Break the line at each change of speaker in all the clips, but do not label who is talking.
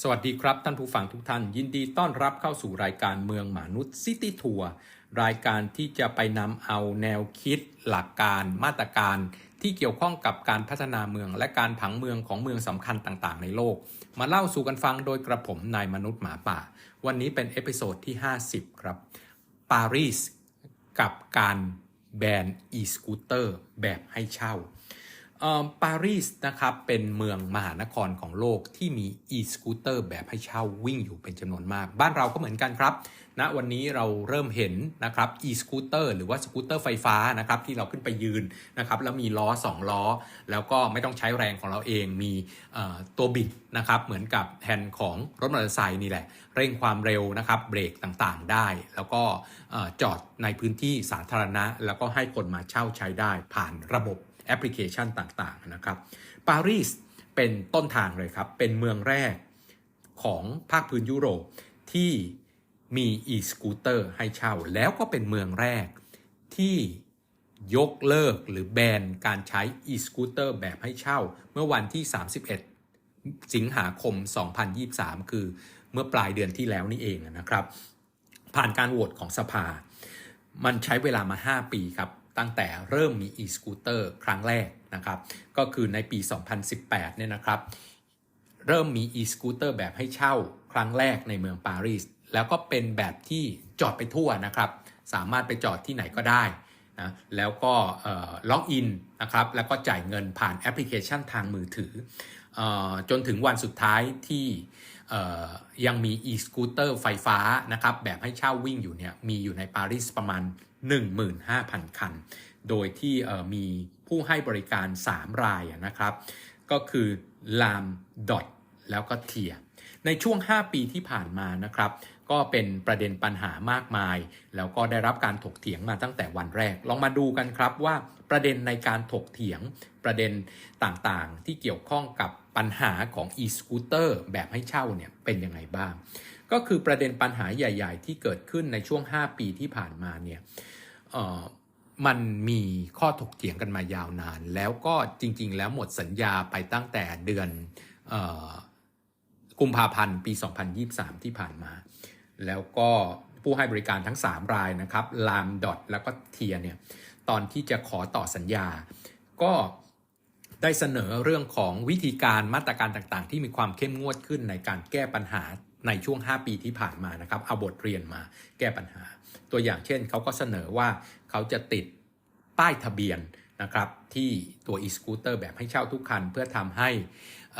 สวัสดีครับท่านผู้ฟังทุกท่าน ยินดีต้อนรับเข้าสู่รายการเมืองมนุษย์ซิตี้ทัวร์รายการที่จะไปนำเอาแนวคิด หลักการมาตรการที่เกี่ยวข้องกับการพัฒนาเมือง และการผังเมืองของเมืองสำคัญต่างๆ ในโลก มาเล่าสู่กันฟังโดยกระผมนายมนุษย์หมาป่า วันนี้เป็นเอพิโซดที่ 50 ครับปารีสกับการแบนอีสกูตเตอร์แบบให้เช่า ปารีสนะครับเป็นเมืองมหานครของโลกที่มี e-scooter แบบให้เช่าวิ่งอยู่เป็นจำนวนมาก บ้านเราก็เหมือนกันครับณนะวันนี้เราเริ่มเห็นนะครับ e-scooter หรือว่าสกูตเตอร์ไฟฟ้านะครับที่เราขึ้นไปยืนนะครับแล้วมีล้อ 2 ล้อ แล้วก็ไม่ต้องใช้แรงของเราเองมีตัวบิดนะครับเหมือนกับแฮนด์ของรถมอเตอร์ไซค์นี่แหละ เร่งความเร็วนะครับเบรกต่างๆได้ แล้วก็จอดในพื้นที่สาธารณะ แล้วก็ให้คนมาเช่าใช้ได้ผ่านระบบ แอปพลิเคชันต่างๆนะครับปารีสเป็นต้นทางเลยครับ เป็นเมืองแรกของภาคพื้นยุโรปที่มี e-scooter ให้เช่า แล้วก็เป็นเมืองแรกที่ยกเลิกหรือแบนการใช้ e-scooter แบบให้เช่า เมื่อวันที่ 31 สิงหาคม 2023 คือเมื่อปลายเดือนที่แล้วนี่เองนะครับ ผ่านการโหวตของสภา มันใช้เวลามา 5 ปีครับ ตั้งแต่เริ่มมี e-scooter ครั้งแรกนะครับ ก็คือในปี 2018 เนี่ยนะครับ เริ่มมี e-scooter แบบให้เช่าครั้งแรกในเมืองปารีส แล้วก็เป็นแบบที่จอดไปทั่วนะครับ สามารถไปจอดที่ไหนก็ได้นะแล้วก็ล็อกอินนะครับ แล้วก็จ่ายเงินผ่านแอปพลิเคชันทางมือถือออจนถึงวันสุดท้ายที่ ยังมี e-scooter ไฟฟ้านะครับแบบให้เช่าวิ่งอยู่เนี่ยมีอยู่ในปารีสประมาณ 15,000 คัน โดยที่มีผู้ให้บริการ 3 รายนะครับ ก็คือลามดอทแล้วก็เทีย ในช่วง 5 ปีที่ผ่านมานะครับ ก็เป็นประเด็นปัญหามากมาย แล้วก็ได้รับการถกเถียงมาตั้งแต่วันแรก ลองมาดูกันครับว่าประเด็นในการถกเถียงประเด็นต่างๆ ที่เกี่ยวข้องกับปัญหาของ e-scooter แบบให้เช่าเนี่ยเป็นยังไงบ้าง ก็คือประเด็นปัญหาใหญ่ ๆ ที่เกิดขึ้นในช่วง 5 ปีที่ผ่านมาเนี่ยมันมีข้อถกเถียงกันมายาวนาน แล้วก็จริง ๆ แล้วหมดสัญญาไปตั้งแต่เดือนกุมภาพันธ์ปี 2023 ที่ผ่านมา แล้วก็ผู้ให้บริการทั้ง 3 รายนะครับลามดอทแล้วก็เทียเนี่ยตอนที่จะขอต่อสัญญา ก็ได้เสนอเรื่องของวิธีการมาตรการต่างๆ ที่มีความเข้มงวดขึ้นในการแก้ปัญหาในช่วง 5 ปีที่ผ่านมานะครับเอาบทเรียนมาแก้ปัญหา ตัวอย่างเช่นเขาก็เสนอว่าเขาจะติดป้ายทะเบียน นะครับที่ตัว e-scooter แบบให้เช่าทุกคัน เพื่อทำให้เ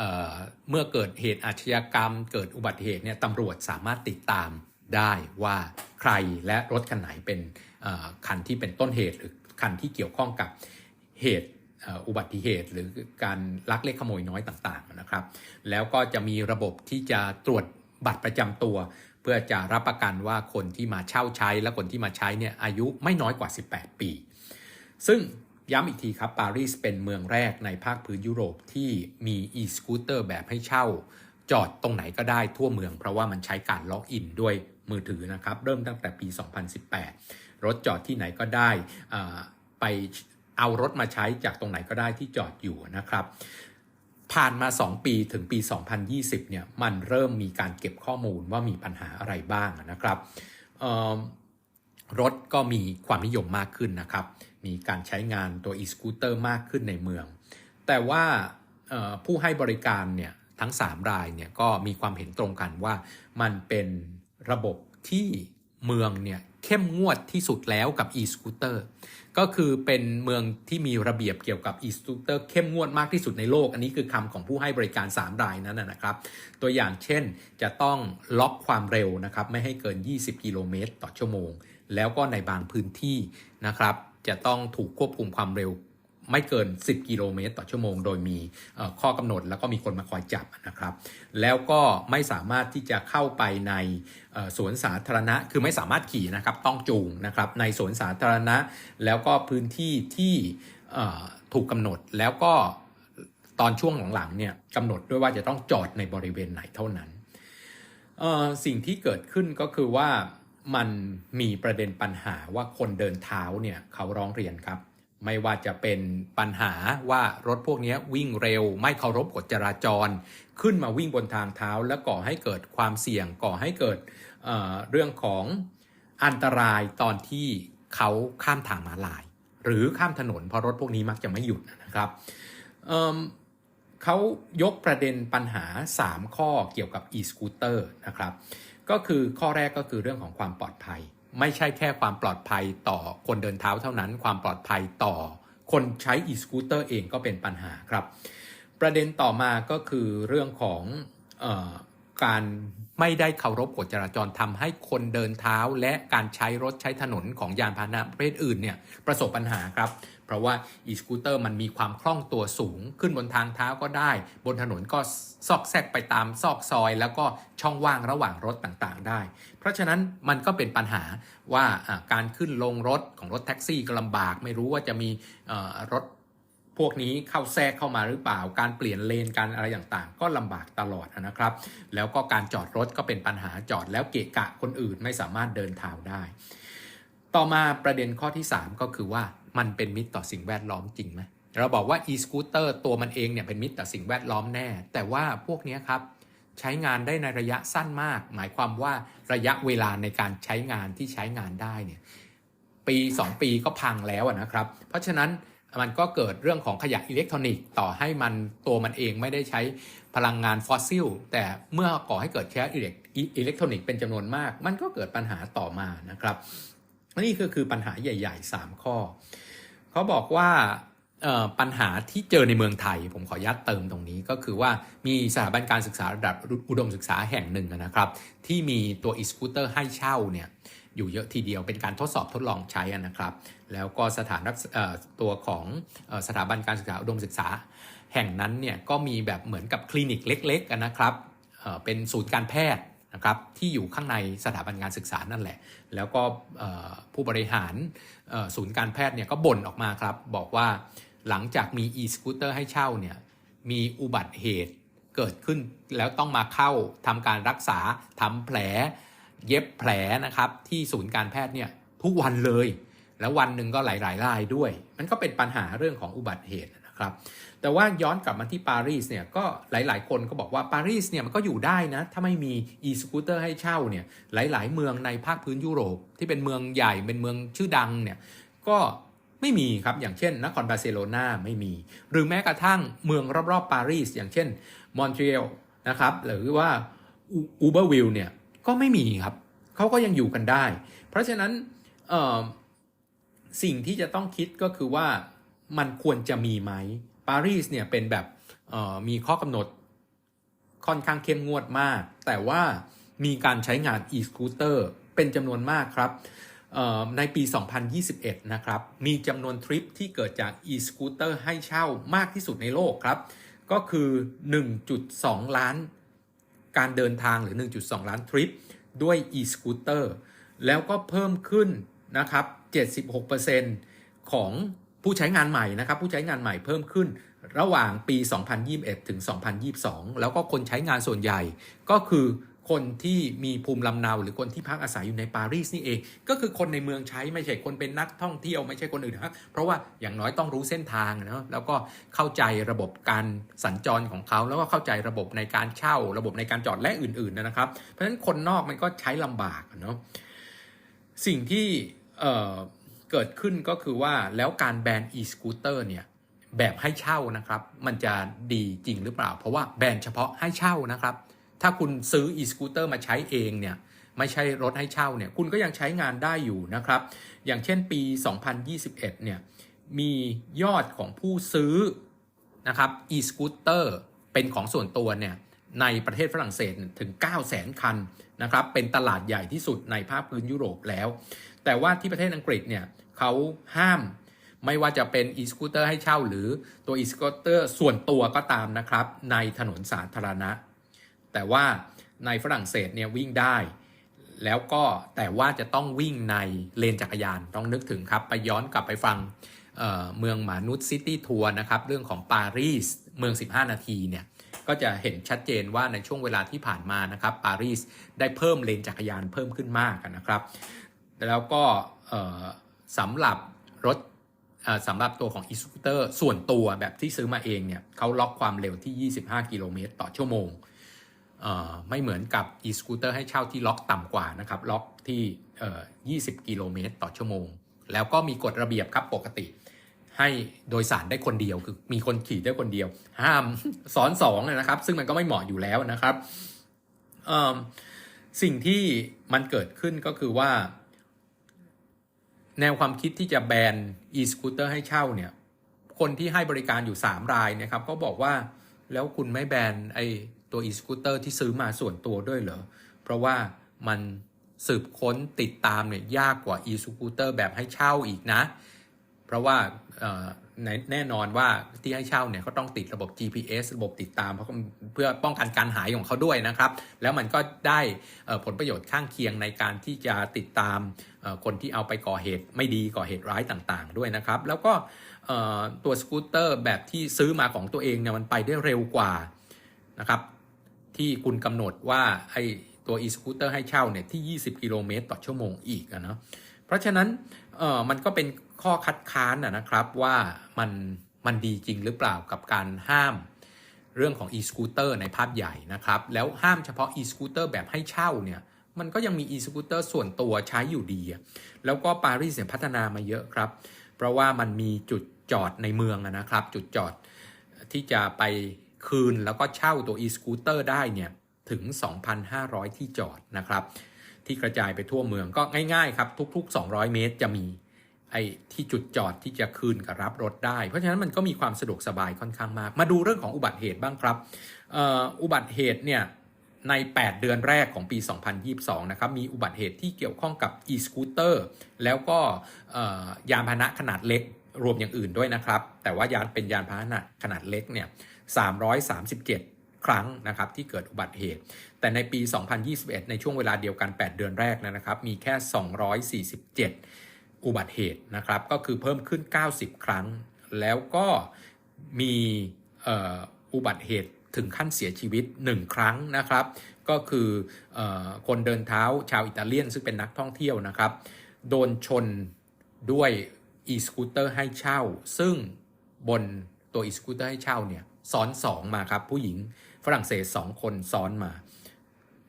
เมื่อเกิดเหตุอาชญากรรม เกิดอุบัติเหตุเนี่ยตำรวจสามารถติดตามได้ว่าใครและรถคันไหนเป็นคันที่เป็นต้นเหตุหรือคันที่เกี่ยวข้องกับเหตุอุบัติเหตุหรือการลักเล็กขโมยน้อยต่างๆนะครับ แล้วก็จะมีระบบที่จะตรวจบัตรประจำตัว เพื่อจะรับประกันว่าคนที่มาเช่าใช้และคนที่มาใช้เนี่ยอายุไม่น้อยกว่า 18 ปี ซึ่ง ย้ำอีกทีครับปารีสเป็นเมืองแรกในภาคพื้นยุโรปที่มี e-scooter แบบให้เช่า จอดตรงไหนก็ได้ทั่วเมือง เพราะว่ามันใช้การล็อกอินด้วยมือถือนะครับ เริ่มตั้งแต่ปี 2018 รถจอดที่ไหนก็ได้ไปเอารถมาใช้จากตรงไหนก็ได้ที่จอดอยู่นะครับ ผ่านมา 2 ปีถึงปี 2020 เนี่ยมันเริ่มมีการเก็บข้อมูลว่ามีปัญหาอะไรบ้างนะครับรถก็มีความนิยมมากขึ้นนะครับ มีการใช้งานตัว e-scooter มากขึ้นในเมือง แต่ว่าผู้ให้บริการเนี่ยทั้ง 3 รายเนี่ยก็มีความเห็นตรงกันว่ามันเป็นระบบที่เมืองเนี่ยเข้มงวดที่สุดแล้วกับ e-scooter ก็คือเป็นเมืองที่มีระเบียบเกี่ยวกับ e-scooter เข้มงวดมากที่สุดในโลก อันนี้คือคำของผู้ให้บริการ 3 รายนั้นนะครับ ตัวอย่างเช่นจะต้องล็อกความเร็วนะครับ ไม่ให้เกิน 20 กิโลเมตรต่อชั่วโมง แล้วก็ในบางพื้นที่นะครับ จะต้องถูกควบคุมความเร็วไม่เกิน 10 กิโลเมตรต่อชั่วโมง โดยมีข้อกำหนดแล้วก็มีคนมาคอยจับนะครับ แล้วก็ไม่สามารถที่จะเข้าไปในสวนสาธารณะ คือไม่สามารถขี่นะครับ ต้องจูงนะครับ ในสวนสาธารณะ แล้วก็พื้นที่ที่ถูกกำหนด แล้วก็ตอนช่วงหลังๆเนี่ยกำหนดด้วยว่าจะต้องจอดในบริเวณไหนเท่านั้น สิ่งที่เกิดขึ้นก็คือว่า มันมีประเด็นปัญหาว่าคนเดินเท้าเนี่ยเขาร้องเรียนครับ ไม่ว่าจะเป็นปัญหาว่ารถพวกนี้วิ่งเร็ว ไม่เคารพกฎจราจร ขึ้นมาวิ่งบนทางเท้า และก่อให้เกิดความเสี่ยงก่อให้เกิดเเรื่องของอันตรายตอนที่เขาข้ามทางม้าลาย หรือข้ามถนนเพราะรถพวกนี้มักจะไม่หยุดนะครับเเขายกประเด็นปัญหา 3 ข้อเกี่ยวกับ e-scooter นะครับ ก็คือข้อแรกก็คือเรื่องของความปลอดภัย ไม่ใช่แค่ความปลอดภัยต่อคนเดินเท้าเท่านั้น ความปลอดภัยต่อคนใช้ e-scooter เองก็เป็นปัญหาครับ ประเด็นต่อมาก็คือเรื่องของออการไม่ได้เคารพกฎจราจรทำให้คนเดินเท้าและการใช้รถใช้ถนนของยานพาหนะประเภทอื่นเนี่ยประสบปัญหาครับ เพราะว่า e-scooter มันมีความคล่องตัวสูง ขึ้นบนทางเท้าก็ได้ บนถนนก็ซอกแซกไปตามซอกซอย แล้วก็ช่องว่างระหว่างรถต่างๆ ได้ เพราะฉะนั้นมันก็เป็นปัญหาว่าการขึ้นลงรถของรถแท็กซี่ก็ลำบาก ไม่รู้ว่าจะมีรถพวกนี้เข้าแทรกเข้ามาหรือเปล่า การเปลี่ยนเลนการอะไรต่างๆ ก็ลำบากตลอดนะครับ แล้วก็การจอดรถก็เป็นปัญหาจอดแล้วเกะกะคนอื่นไม่สามารถเดินเท้าได้ ต่อมาประเด็นข้อที่ 3 ก็คือว่า มันเป็นมิตรต่อสิ่งแวดล้อมจริงไหมเราบอกว่า e-scooter ตัวมันเองเนี่ยเป็นมิตรต่อสิ่งแวดล้อมแน่ แต่ว่าพวกนี้ครับใช้งานได้ในระยะสั้นมาก หมายความว่าระยะเวลาในการใช้งานที่ใช้งานได้เนี่ยปี 2 ปีก็พังแล้วนะครับ เพราะฉะนั้นมันก็เกิดเรื่องของขยะอิเล็กทรอนิกส์ต่อให้มันตัวมันเองไม่ได้ใช้พลังงานฟอสซิล แต่เมื่อก่อให้เกิดแค่อิเล็กอิเล็กทรอนิกส์เป็นจำนวนมาก มันก็เกิดปัญหาต่อมานะครับ นี่ก็คือปัญหาใหญ่ ๆ 3 ข้อ เขาบอกว่าปัญหาที่เจอในเมืองไทย ผมขอยัดเติมตรงนี้ก็คือว่ามีสถาบันการศึกษาระดับอุดมศึกษาแห่งหนึ่งนะครับ ที่มีตัว e-scooter ให้เช่าเนี่ยอยู่เยอะทีเดียวเป็นการทดสอบทดลองใช้นะครับ แล้วก็สถานรักษเอ่อตัวของสถาบันการศึกษาอุดมศึกษาแห่งนั้นเนี่ยก็มีแบบเหมือนกับคลินิกเล็กๆนะครับเป็นศูนย์การแพทย์นะครับที่อยู่ข้างในสถาบันการศึกษานั่นแหละ แล้วก็ผู้บริหารศูนย์การแพทย์เนี่ยก็บ่นออกมาครับ บอกว่าหลังจากมี e-scooter ให้เช่าเนี่ยมีอุบัติเหตุเกิดขึ้นแล้วต้องมาเข้าทำการรักษาทำแผล เย็บแผลนะครับ ที่ศูนย์การแพทย์เนี่ยทุกวันเลย แล้ววันหนึ่งก็หลายๆรายด้วย มันก็เป็นปัญหาเรื่องของอุบัติเหตุนะครับ แต่ว่าย้อนกลับมาที่ปารีสเนี่ยก็หลาย ๆ คนก็บอกว่าปารีสเนี่ยมันก็อยู่ได้นะ ถ้าไม่มี e-scooter ให้เช่าเนี่ยหลาย ๆ เมืองในภาคพื้นยุโรป ที่เป็นเมืองใหญ่เป็นเมืองชื่อดังเนี่ยก็ไม่มีครับอย่างเช่นนครบาร์เซโลนาไม่มี หรือแม้กระทั่งเมืองรอบ ๆ ปารีสอย่างเช่นมอนทรีออลนะครับหรือว่าอูเบอร์วิลเนี่ยก็ไม่มีครับเขาก็ยังอยู่กันได้ เพราะฉะนั้นสิ่งที่จะต้องคิดก็คือว่ามันควรจะมีไหม ปารีสเนี่ยเป็นแบบมีข้อกำหนดค่อนข้างเข้มงวดมาก แต่ว่ามีการใช้งาน e-scooter เป็นจำนวนมากครับในปี 2021 นะครับ มีจำนวนทริปที่เกิดจาก e-scooter ให้เช่ามากที่สุดในโลกครับ ก็คือ 1.2 ล้าน การเดินทางหรือ 1.2 ล้านทริปด้วย e-scooter แล้วก็เพิ่มขึ้นนะครับ 76%ของ ผู้ใช้งานใหม่นะครับผู้ใช้งานใหม่เพิ่มขึ้นระหว่างปี 2021 ถึง 2022 แล้วก็คนใช้งานส่วนใหญ่ก็คือคนที่มีภูมิลำเนาหรือคนที่พักอาศัยอยู่ในปารีสนี่เอง ก็คือคนในเมืองใช้ไม่ใช่คนเป็นนักท่องเที่ยวไม่ใช่คนอื่นนะเพราะว่าอย่างน้อยต้องรู้เส้นทางนะแล้วก็เข้าใจระบบการสัญจรของเขาแล้วก็เข้าใจระบบในการเช่า ระบบในการจอดและอื่นๆนะครับ เพราะฉะนั้นคนนอกมันก็ใช้ลำบากเนาะสิ่งที่ เกิดขึ้นก็คือว่าแล้วการแบน e-scooter เนี่ยแบบให้เช่านะครับ มันจะดีจริงหรือเปล่า เพราะว่าแบนเฉพาะให้เช่านะครับ ถ้าคุณซื้อ e-scooter มาใช้เองเนี่ยไม่ใช่รถให้เช่าเนี่ยคุณก็ยังใช้งานได้อยู่นะครับ อย่างเช่นปี 2021 เนี่ยมียอดของผู้ซื้อนะครับ e-scooter เป็นของส่วนตัวเนี่ยในประเทศฝรั่งเศสถึง 9 0 0 0 0 0 คันนะครับเป็นตลาดใหญ่ที่สุดในภาคพื้นยุโรปแล้ว แต่ว่าที่ประเทศอังกฤษเนี่ย เขาห้าม ไม่ว่าจะเป็น e-scooter ให้เช่าหรือตัว e-scooter ส่วนตัวก็ตามนะครับ ในถนนสาธารณะ แต่ว่าในฝรั่งเศสเนี่ยวิ่งได้ แล้วก็แต่ว่าจะต้องวิ่งในเลนจักรยานต้องนึกถึงครับ ไปย้อนกลับไปฟังเเมืองมานุษซิตี้ทัวร์นะครับ เรื่องของปารีสเมือง 15 นาทีเนี่ยก็จะเห็นชัดเจนว่าในช่วงเวลาที่ผ่านมานะครับปารีสได้เพิ่มเลนจักรยานเพิ่มขึ้นมากนะครับ แล้วก็ สำหรับรถสำหรับตัวของ e-scooter ส่วนตัวแบบที่ซื้อมาเองเนี่ยเขาล็อกความเร็วที่ 25 กิโลเมตรต่อชั่วโมง ไม่เหมือนกับ e-scooter ให้เช่าที่ล็อกต่ำกว่านะครับ ล็อกที่เอ่อ20 กิโลเมตรต่อชั่วโมง แล้วก็มีกฎระเบียบครับปกติ ให้โดยสารได้คนเดียวคือมีคนขี่ได้คนเดียว ห้ามซ้อนสองนะครับ ซึ่งมันก็ไม่เหมาะอยู่แล้วนะครับสิ่งที่มันเกิดขึ้นก็คือว่า แนวความคิดที่จะแบน e-scooter ให้เช่าเนี่ย คนที่ให้บริการอยู่ 3 รายนะครับ ก็บอกว่าแล้วคุณไม่แบนไอตัว e-scooter ที่ซื้อมาส่วนตัวด้วยเหรอ เพราะว่ามันสืบค้นติดตามเนี่ยยากกว่า e-scooter แบบให้เช่าอีกนะ เพราะว่า แน่นอนว่าที่ให้เช่าเนี่ยก็ต้องติดระบบ GPS ระบบติดตามเพราะเพื่อป้องกันการหายของเขาด้วยนะครับ แล้วมันก็ได้ผลประโยชน์ข้างเคียงในการที่จะติดตามคนที่เอาไปก่อเหตุไม่ดีก่อเหตุร้ายต่างๆ ด้วยนะครับ แล้วก็ตัวสกูตเตอร์แบบที่ซื้อมาของตัวเองเนี่ยมันไปได้เร็วกว่านะครับ ที่คุณกำหนดว่าไอ้ตัว e-scooter ให้เช่าเนี่ยที่ 20 กิโลเมตรต่อชั่วโมงอีกนะเพราะฉะนั้นมันก็เป็น ข้อคัดค้านนะครับว่ามันมันดีจริงหรือเปล่ากับการห้ามเรื่องของ e-scooter ในภาพใหญ่นะครับ แล้วห้ามเฉพาะ e-scooter แบบให้เช่าเนี่ยมันก็ยังมี e-scooter ส่วนตัวใช้อยู่ดี แล้วก็ปารีสเนี่ยพัฒนามาเยอะครับ เพราะว่ามันมีจุดจอดในเมืองนะครับ จุดจอดที่จะไปคืนแล้วก็เช่าตัว e-scooter ได้เนี่ยถึง 2,500 ที่จอดนะครับ ที่กระจายไปทั่วเมืองก็ง่ายๆครับ ทุก ๆ 200 เมตรจะมี ไอ้ที่จุดจอดที่จะคืนกับรับรถได้ เพราะฉะนั้นมันก็มีความสะดวกสบายค่อนข้างมาก มาดูเรื่องของอุบัติเหตุบ้างครับอ,อ,อุบัติเหตุเนี่ยใน 8 เดือนแรกของปี 2022 นะครับ มีอุบัติเหตุที่เกี่ยวข้องกับ e-scooter แล้วก็ยานพาหนะขนาดเล็ก รวมอย่างอื่นด้วยนะครับ แต่ว่ายานเป็นยานพาหนะขนาดเล็กเนี่ย 337 ครั้งนะครับที่เกิดอุบัติเหตุ แต่ในปี 2021 ในช่วงเวลาเดียวกัน 8 เดือนแรกนะครับ มีแค่ 247 อุบัติเหตุนะครับ ก็คือเพิ่มขึ้น 90 ครั้ง แล้วก็มีอุบัติเหตุถึงขั้นเสียชีวิต 1 ครั้งนะครับ ก็คือออคนเดินเท้าชาวอิตาเลียนซึ่งเป็นนักท่องเที่ยวนะครับ โดนชนด้วย e-scooter ให้เช่า ซึ่งบนตัว e-scooter ให้เช่าเนี่ยซ้อนสองมาครับ ผู้หญิงฝรั่งเศส2คนซ้อนมา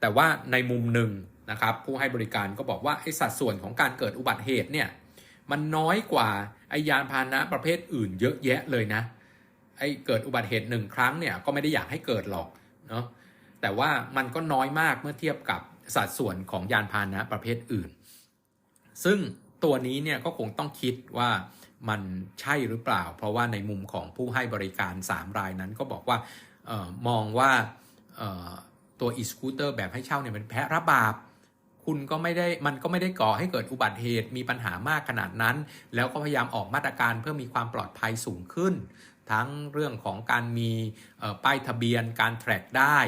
แต่ว่าในมุมหนึ่งนะครับ ผู้ให้บริการก็บอกว่าไอสัดส่วนของการเกิดอุบัติเหตุเนี่ย มันน้อยกว่าไอยานพาหนะประเภทอื่นเยอะแยะเลยนะ ไอเกิดอุบัติเหตุหนึ่งครั้งเนี่ยก็ไม่ได้อยากให้เกิดหรอกเนาะแต่ว่ามันก็น้อยมากเมื่อเทียบกับสัดส่วนของยานพาหนะประเภทอื่น ซึ่งตัวนี้เนี่ยก็คงต้องคิดว่ามันใช่หรือเปล่า เพราะว่าในมุมของผู้ให้บริการ 3 รายนั้นก็บอกว่าออมองว่าเอ่อตัว e-scooter แบบให้เช่าเนี่ยมันแพ้รับบาป คุณก็ไม่ได้มันก็ไม่ได้ก่อให้เกิดอุบัติเหตุมีปัญหามากขนาดนั้น แล้วก็พยายามออกมาตรการเพื่อมีความปลอดภัยสูงขึ้น ทั้งเรื่องของการมีป้ายทะเบียนการ track ได้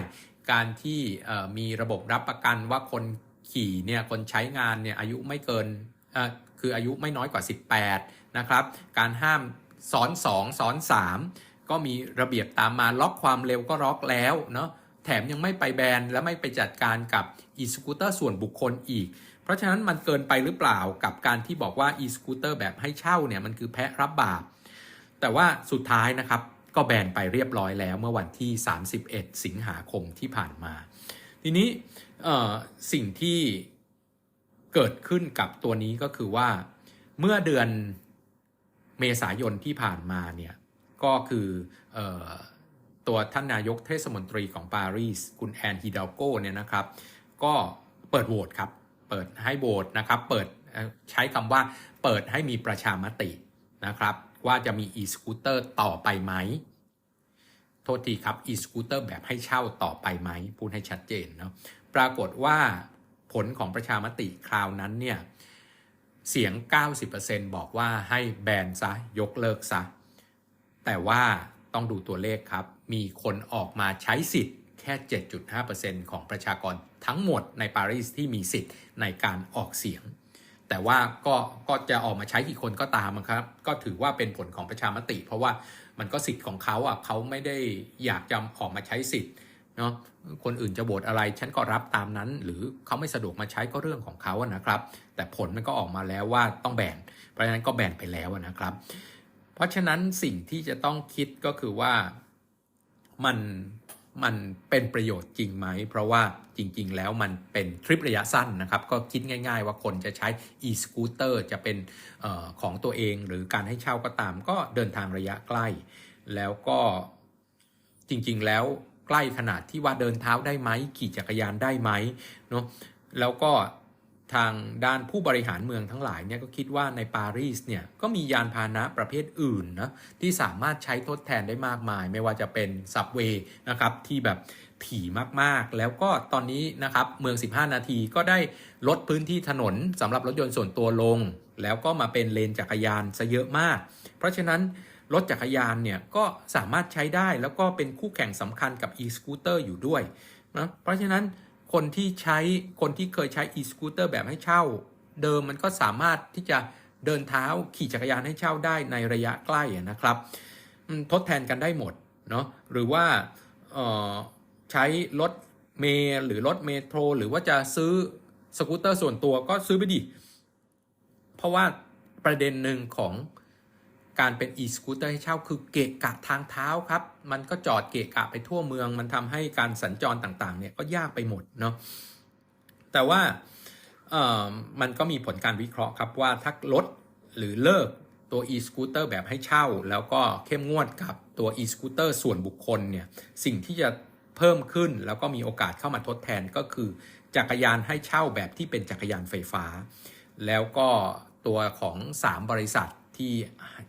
การที่มีระบบรับประกันว่าคนขี่เนี่ยคนใช้งานเนี่ยอายุไม่เกินคืออายุไม่น้อยกว่า 18 นะครับ การห้ามซ้อน 2 ซ้อน 3 ก็มีระเบียบตามมาล็อกความเร็วก็ล็อกแล้วเนาะ แถมยังไม่ไปแบนและไม่ไปจัดการกับ e-scooter ส่วนบุคคลอีก เพราะฉะนั้นมันเกินไปหรือเปล่ากับการที่บอกว่า e-scooter แบบให้เช่าเนี่ยมันคือแพะรับบาป แต่ว่าสุดท้ายนะครับก็แบนไปเรียบร้อยแล้วเมื่อวันที่ 31 สิงหาคมที่ผ่านมา ทีนี้สิ่งที่เกิดขึ้นกับตัวนี้ก็คือว่าเมื่อเดือนเมษายนที่ผ่านมาเนี่ยก็คืออ ตัวท่านนายกเทศมนตรีของปารีสคุณแอนฮิดาโกเนี่ยนะครับ ก็เปิดโหวตครับ เปิดให้โหวตนะครับ เปิดใช้คำว่าเปิดให้มีประชามตินะครับ ว่าจะมี e-scooter ต่อไปไหม โทษทีครับ e-scooter แบบให้เช่าต่อไปไหม พูดให้ชัดเจนเนาะปรากฏว่าผลของประชามติคราวนั้นเนี่ยเสียง 90%บอกว่าให้แบนซะ ยกเลิกซะ แต่ว่าต้องดูตัวเลขครับ มีคนออกมาใช้สิทธิ์แค่ 7.5%ของประชากรทั้งหมดในปารีสที่มีสิทธิ์ในการออกเสียง แต่ว่าก็ก็จะออกมาใช้กี่คนก็ตามครับ ก็ถือว่าเป็นผลของประชามติ เพราะว่ามันก็สิทธิ์ของเขาอะเขาไม่ได้อยากจะออกมาใช้สิทธิ์เนาะคนอื่นจะโหวตอะไรฉันก็รับตามนั้น หรือเขาไม่สะดวกมาใช้ก็เรื่องของเขาอะนะครับ แต่ผลมันก็ออกมาแล้วว่าต้องแบนเพราะฉะนั้นก็แบนไปแล้วนะครับ เพราะฉะนั้นสิ่งที่จะต้องคิดก็คือว่า มันมันเป็นประโยชน์จริงไหม เพราะว่าจริง ๆ แล้วมันเป็นทริประยะสั้นนะครับ ก็คิดง่าย ๆ ว่าคนจะใช้ e-scooter จะเป็นออของตัวเองหรือการให้เช่าก็ตาม ก็เดินทางระยะใกล้ แล้วก็จริง ๆ แล้วใกล้ขนาดที่ว่าเดินเท้าได้ไหม ขี่จักรยานได้ไหมเนาะแล้วก็ ทางด้านผู้บริหารเมืองทั้งหลายเนี่ยก็คิดว่าในปารีสเนี่ยก็มียานพาหนะประเภทอื่นนะที่สามารถใช้ทดแทนได้มากมาย ไม่ว่าจะเป็นซับเวย์นะครับที่แบบถี่มากๆ แล้วก็ตอนนี้นะครับเมือง 15 นาทีก็ได้ลดพื้นที่ถนนสำหรับรถยนต์ส่วนตัวลง แล้วก็มาเป็นเลนจักรยานซะเยอะมาก เพราะฉะนั้นรถจักรยานเนี่ยก็สามารถใช้ได้แล้วก็เป็นคู่แข่งสำคัญกับ e-scooter อยู่ด้วยนะเพราะฉะนั้น คนที่ใช้คนที่เคยใช้ e-scooter แบบให้เช่า เดิมมันก็สามารถที่จะเดินเท้าขี่จักรยานให้เช่าได้ในระยะใกล้นะครับ ทดแทนกันได้หมดเนาะหรือว่าใช้รถเมล์หรือรถเมโทร หรือว่าจะซื้อสกูตเตอร์ส่วนตัวก็ซื้อไปดิ เพราะว่าประเด็นหนึ่งของ การเป็น e-scooter ให้เช่าคือเกะกะทางเท้าครับ มันก็จอดเกะกะไปทั่วเมือง มันทำให้การสัญจรต่างๆเนี่ยก็ยากไปหมดเนาะแต่ว่ามันก็มีผลการวิเคราะห์ครับว่าถ้าลดหรือเลิกตัว e-scooter แบบให้เช่า แล้วก็เข้มงวดกับตัว e-scooter ส่วนบุคคลเนี่ยสิ่งที่จะเพิ่มขึ้นแล้วก็มีโอกาสเข้ามาทดแทนก็คือ จักรยานให้เช่าแบบที่เป็นจักรยานไฟฟ้า แล้วก็ตัวของ 3 บริษัท ที่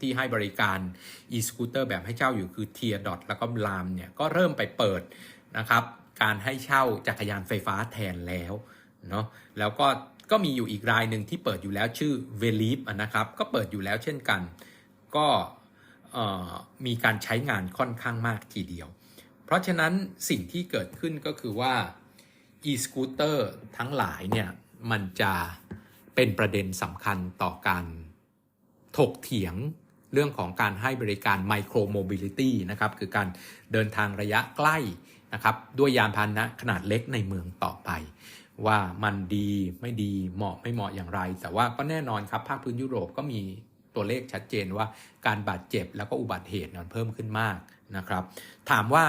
ที่ให้บริการ e-scooter แบบให้เช่าอยู่คือ t i e r d o t แล้วก็ Lam เนี่ยก็เริ่มไปเปิดนะครับการให้เช่าจักรยานไฟฟ้าแทนแล้วเนาะแล้วก็ก็มีอยู่อีกรายหนึ่งที่เปิดอยู่แล้วชื่อ v e l i p นะครับก็เปิดอยู่แล้วเช่นกัน ก็มีการใช้งานค่อนข้างมากทีเดียว เพราะฉะนั้นสิ่งที่เกิดขึ้นก็คือว่า e-scooter ทั้งหลายเนี่ยมันจะเป็นประเด็นสำคัญต่อการ ถกเถียงเรื่องของการให้บริการไมโครโมบิลิตี้นะครับคือการเดินทางระยะใกล้นะครับด้วยยานพาหนะขนาดเล็กในเมืองต่อไป ว่ามันดีไม่ดีเหมาะไม่เหมาะอย่างไร แต่ว่าก็แน่นอนครับภาคพื้นยุโรปก็มีตัวเลขชัดเจนว่าการบาดเจ็บแล้วก็อุบัติเหตุนั้นเพิ่มขึ้นมากนะครับ ถามว่า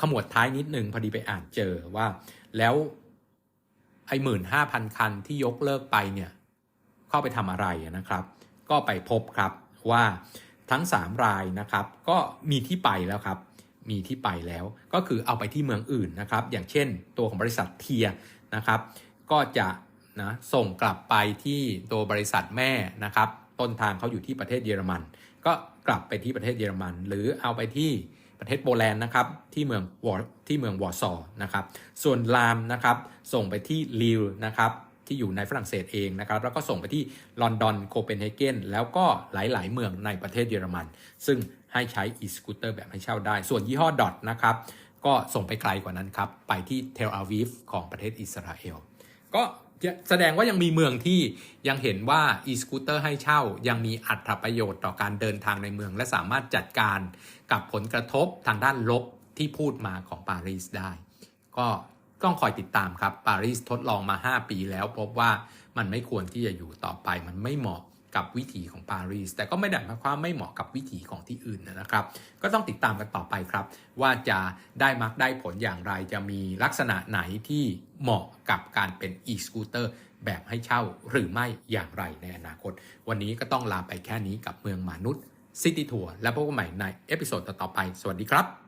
ขมวดท้ายนิดหนึ่งพอดีไปอ่านเจอว่าแล้วไอ้หมื่นห้าพันคันที่ยกเลิกไปเนี่ยเข้าไปทำอะไรนะครับ ก็ไปพบครับว่าทั้ง 3 รายนะครับก็มีที่ไปแล้วครับมีที่ไปแล้ว ก็คือเอาไปที่เมืองอื่นนะครับ อย่างเช่น ตัวของบริษัทเทียนะครับ ก็จะนะส่งกลับไปที่ตัวบริษัทแม่นะครับ ต้นทางเขาอยู่ที่ประเทศเยอรมัน ก็กลับไปที่ประเทศเยอรมัน หรือเอาไปที่ประเทศโปแลนด์นะครับที่เมืองวอที่เมืองวอร์ซอนะครับ ส่วนลามนะครับส่งไปที่ลิลนะครับ ที่อยู่ในฝรั่งเศสเองนะครับ แล้วก็ส่งไปที่ลอนดอนโคเปนเฮเกนแล้วก็หลาย ๆ เมืองในประเทศเยอรมัน ซึ่งให้ใช้ e-scooter แบบให้เช่าได้ ส่วนยี่ห้อดอทนะครับก็ส่งไปไกลกว่านั้นครับ ไปที่เทลอาวีฟของประเทศอิสราเอล ก็แสดงว่ายังมีเมืองที่ยังเห็นว่า e-scooter ให้เช่า ยังมีอัตราประโยชน์ต่อการเดินทางในเมือง และสามารถจัดการกับผลกระทบทางด้านลบที่พูดมาของปารีสได้ ก็ ต้องคอยติดตามครับปารีสทดลองมา 5 ปีแล้วพบว่ามันไม่ควรที่จะอยู่ต่อไป มันไม่เหมาะกับวิถีของปารีสแต่ก็ไม่ได้หมายความไม่เหมาะกับวิถีของที่อื่นนะครับ ก็ต้องติดตามกันต่อไปครับ ว่าจะได้มักได้ผลอย่างไรจะมีลักษณะไหนที่เหมาะกับการเป็น e-scooter แบบให้เช่าหรือไม่อย่างไรในอนาคต วันนี้ก็ต้องลาไปแค่นี้กับเมืองมนุษย์ซิตี้ทัวร์และพบกันใหม่ในเอพิโซดต่อไป สวัสดีครับ